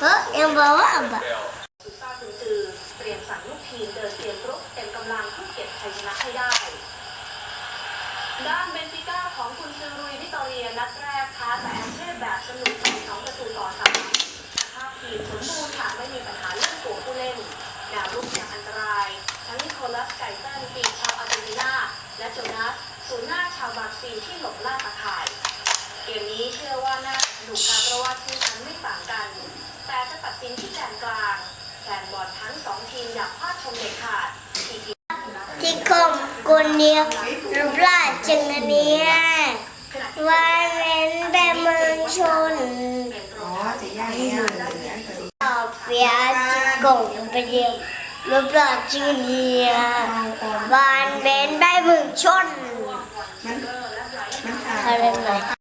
เฮ้ยยังบอกว่าแบบสุดซ่าคุณจือเตรียมสั่งลูกทีมเดินเตรียมรุกเต็มกำลังเพื่อเก็บชัยชนะให้ได้ ด้านเบนฟิก้าของคุณซือรุยวิตอเรียนัดแรกท้าแต่แอมเทพแบบสนุกในสองประตูต่อสามภาพทีมสมบูรณ์ค่ะไม่มีปัญหาเรื่องตัวผู้เล่นดาวรุ่งอย่างอันตราย ทั้งนิโคลัสไก่เติ้ลปีกชาวอาร์เจนตินา และโจนัสศูนย์หน้าชาวบราซิลที่หลบล่าตะข่าย เกมนี้เชื่อ ว่าน่าสนุกค่ะเพราะว่าชื่อชั้นไม่ต่างกัน แต่จะตัดสินที่แกนกลางแฟนบอลทั้งสองทีมอยากพลาดชมเด็ดขาดทีทีที่คมคนเดียวรูปร่างจึงอันเนี้ยวันเว้นแบบเมืองชนเป็นรอ๋อองจะย่างเนี่ยเหลือตัวต่อเฟียจิกงไปเดียวรูปร่างจึงอันเนี้ยเอาก่อนวันเว้นแบบเมืองชนมันมันขาดอะไรไหม